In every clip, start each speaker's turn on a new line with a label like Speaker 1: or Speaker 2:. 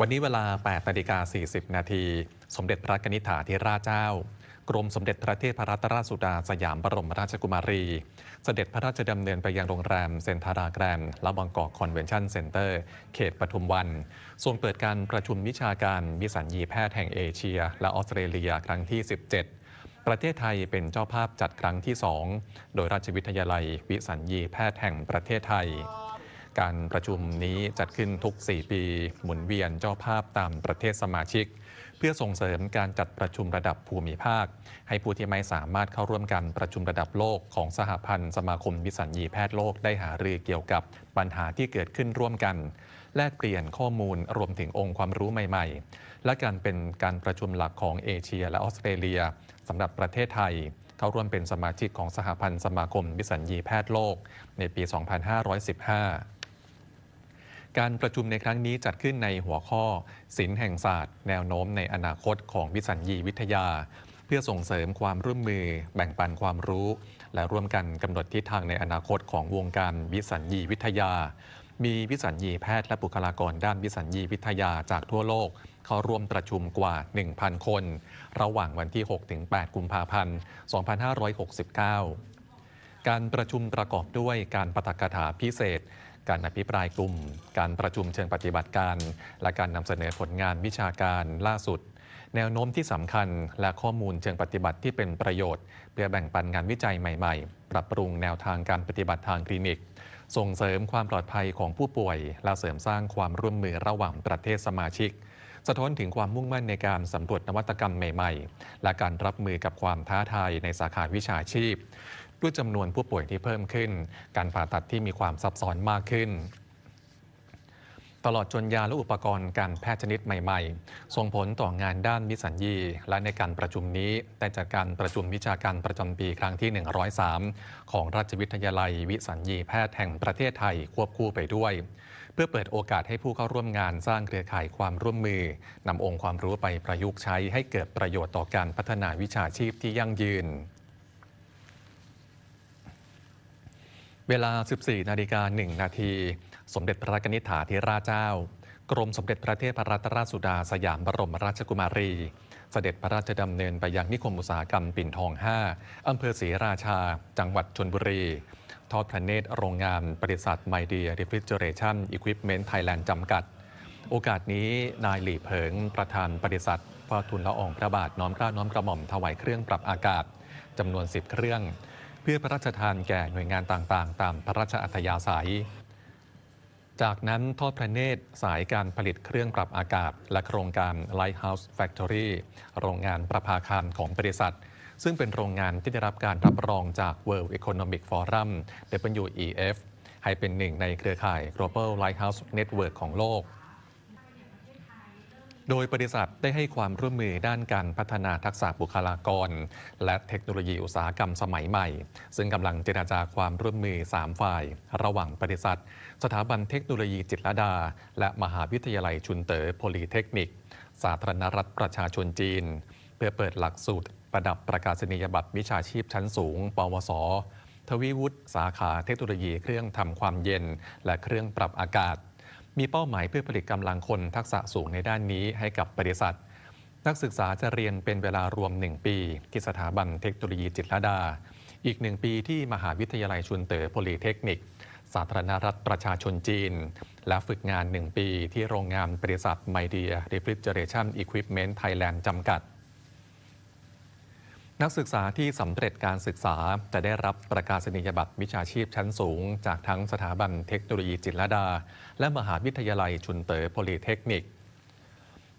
Speaker 1: วันนี้เวลา 8นาฬิกา40 นาที สมเด็จพระกนิษฐาธิราชเจ้า กรมสมเด็จพระเทพรัตนราชสุดาสยามบรมราชกุมารี เสด็จพระราชดำเนินไปยังโรงแรมเซนทาราแกรนด์และบางกอกคอนเวนชั่นเซ็นเตอร์ เขตปทุมวัน ทรงเปิดการประชุมวิชาการวิสัญญีแพทย์แห่งเอเชีย และออสเตรเลียครั้งที่ 17ประเทศไทยเป็นเจ้าภาพจัดครั้งที่ 2 โดยราชวิทยาลัย วิสัญญีแพทย์แห่งประเทศไทย การประชุมนี้จัดขึ้นทุก 4 ปี หมุนเวียนเจ้าภาพตามประเทศสมาชิก เพื่อส่งเสริมการจัดประชุมระดับภูมิภาค ให้ผู้ที่ไม่สามารถเข้าร่วมการประชุมระดับโลกของสหพันธ์สมาคมวิสัญญีแพทย์โลกได้หารือเกี่ยวกับปัญหาที่เกิดขึ้นร่วมกัน แลกเปลี่ยนข้อมูลรวมถึงองค์ความรู้ใหม่ๆ และการเป็นการประชุมหลักของเอเชียและออสเตรเลียสำหรับประเทศไทยเข้าร่วมเป็นสมาชิกของสหพันธ์สมาคมวิสัญญีแพทย์โลกในปี 2515 การประชุมในครั้งนี้จัดขึ้นในหัวข้อศิลป์แห่งศาสตร์ แนวโน้มในอนาคตของวิสัญญีวิทยา เพื่อส่งเสริมความร่วมมือ แบ่งปันความรู้ และร่วมกันกำหนดทิศทางในอนาคตของวงการวิสัญญีวิทยา มีวิสัญญีแพทย์และบุคลากรด้านวิสัญญีวิทยาจากทั่วโลก เข้าร่วมประชุมกว่า 1,000 คน ระหว่างวันที่ 6-8 กุมภาพันธ์ 2569 การประชุมประกอบด้วยการปาฐกถาพิเศษ การอภิปรายกลุ่ม การประชุมเชิงปฏิบัติการ และการนำเสนอผลงานวิชาการล่าสุด แนวโน้มที่สำคัญและข้อมูลเชิงปฏิบัติที่เป็นประโยชน์ เพื่อแบ่งปันงานวิจัยใหม่ ๆ ปรับปรุงแนวทางการปฏิบัติทางคลินิก ส่งเสริมความปลอดภัยของผู้ป่วย และเสริมสร้างความร่วมมือระหว่างประเทศสมาชิกสะท้อนถึงความมุ่งมั่นในการสำรวจนวัตกรรมใหม่ ๆ และการรับมือกับความท้าทายในสาขาวิชาชีพ ด้วยจำนวนผู้ป่วยที่เพิ่มขึ้น การผ่าตัดที่มีความซับซ้อนมากขึ้น ตลอดจนยาและอุปกรณ์การแพทย์ชนิดใหม่ๆ ส่งผลต่องานด้านวิสัญญี และในการประชุมนี้ได้จากการประชุมวิชาการประจำปีครั้งที่ 103 ของราชวิทยาลัยวิสัญญีแพทย์แห่งประเทศไทยควบคู่ไปด้วยเพื่อเปิดโอกาสให้ผู้เข้าร่วมงานสร้างเครือข่ายความร่วมมือนำองค์ความรู้ไปประยุกต์ใช้ให้เกิดประโยชน์ต่อการพัฒนาวิชาชีพที่ยั่งยืน เวลา 14 นาฬิกา 1 นาที สมเด็จพระกนิษฐาธิราชเจ้า กรมสมเด็จพระเทพรัตนราชสุดาสยามบรมราชกุมารี เสด็จพระราชดำเนินไปยังนิคมอุตสาหกรรมปิ่นทอง 5 อำเภอศรีราชา จังหวัดชนบุรี ทอดพระเนตรโรงงานบริษัทไมเดียรีฟริเจเรชั่นอิควิปเมนต์ไทยแลนด์จำกัด โอกาสนี้นายหลี่เผิง ประธานบริษัทเฝ้าทุนละอองพระบาทน้อมเกล้าน้อมกระหม่อมถวายเครื่องปรับอากาศจำนวน 10 เครื่อง เพื่อพระราชทานแก่หน่วยงานต่างๆ ตามพระราชอัธยาศัย จากนั้นทอดพระเนตรสายการผลิตเครื่องปรับอากาศ และโครงการ Lighthouse Factory โรงงานประภาคารของบริษัท ซึ่งเป็นโรงงานที่ได้รับการรับรองจาก World Economic Forum WEF ให้เป็นหนึ่งในเครือข่าย Global Lighthouse Network ของโลก โดยบริษัทได้ให้ความร่วมมือด้านการพัฒนาทักษะบุคลากร และเทคโนโลยีอุตสาหกรรมสมัยใหม่ ซึ่งกำลังเจรจาความร่วมมือ 3 ฝ่าย ระหว่างบริษัท สถาบันเทคโนโลยีจิตรดา และมหาวิทยาลัยชุนเต๋อโพลีเทคนิค สาธารณรัฐประชาชนจีน เพื่อเปิดหลักสูตรประดับประกาศนียบัตรวิชาชีพชั้นสูง ปวสทวีวุฒิสาขาเทคโนโลยีเครื่องทำความเย็น และเครื่องปรับอากาศ มีเป้าหมายเพื่อผลิตกำลังคนทักษะสูงในด้านนี้ให้กับบริษัท นักศึกษาจะเรียนเป็นเวลารวม 1 ปี ที่สถาบันเทคโนโลยีจิตรลดา อีก 1 ปีที่มหาวิทยาลัยชุนเต๋อโพลีเทคนิค สาธารณรัฐประชาชนจีน และฝึกงาน 1 ปีที่โรงงานบริษัทไมเดียรีฟริเจเรชันอิควิปเมนต์ไทยแลนด์จำกัด นักศึกษาที่สำเร็จการศึกษาจะได้รับประกาศนียบัตรวิชาชีพชั้นสูง จากทั้งสถาบันเทคโนโลยีจิตรลดา และมหาวิทยาลัยชุนเต๋อโพลีเทคนิค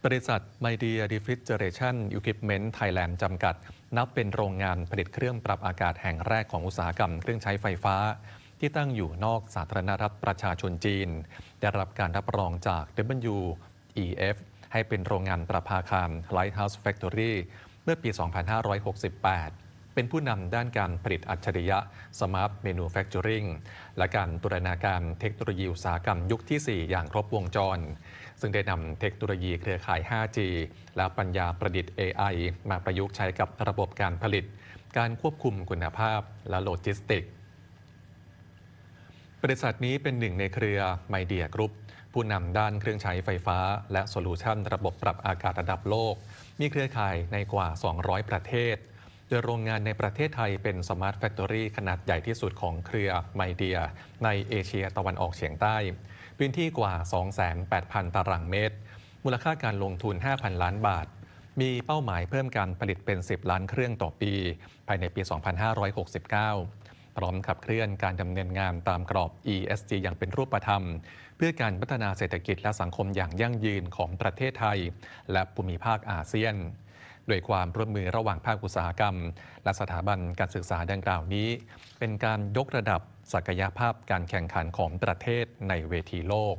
Speaker 1: บริษัท m y d e a Refrigeration Equipment Thailand จำกัด นับเป็นโรงงานผลิตเครื่องปรับอากาศแห่งแรกของอุตสาหกรรมเครื่องใช้ไฟฟ้า ที่ตั้งอยู่นอกสาธารณรัฐประชาชนจีน ได้รับการรับรองจาก WEF ให้เป็นโรงงานประภาคาร Lighthouse Factory เมื่อปี 2568 เป็นผู้นำด้านการผลิตอัจฉริยะ Smart Manufacturing และการบูรณาการเทคโนโลยีอุตสาหกรรมยุคที่ 4 อย่างครบวงจร ซึ่งได้นำเทคโนโลยีเครือข่าย 5G และปัญญาประดิษฐ์ AI มาประยุกต์ใช้กับระบบการผลิต การควบคุมคุณภาพและโลจิสติกบริษัทนี้เป็นหนึ่งในเครือไมเดียกรุ๊ป ผู้นำด้านเครื่องใช้ไฟฟ้า และโซลูชันระบบปรับอากาศระดับโลก มีเครือข่ายในกว่า 200 ประเทศ โดยโรงงานในประเทศไทยเป็นสมาร์ทแฟคทอรี่ขนาดใหญ่ที่สุดของเครือไมเดีย ในเอเชียตะวันออกเฉียงใต้ พื้นที่กว่า 28,000 ตารางเมตร มูลค่าการลงทุน 5,000 ล้านบาท มีเป้าหมายเพิ่มการผลิตเป็น 10 ล้านเครื่องต่อปี ภายในปี 2569 พร้อมขับเคลื่อนการดำเนินงานตามกรอบ ESG อย่างเป็นรูปธรรม เพื่อการพัฒนาเศรษฐกิจและสังคมอย่างยั่งยืนของประเทศไทย และภูมิภาคอาเซียน โดยความร่วมมือระหว่างภาคอุตสาหกรรม และสถาบันการศึกษาดังกล่าวนี้ เป็นการยกระดับศักยภาพการแข่งขันของประเทศในเวทีโลก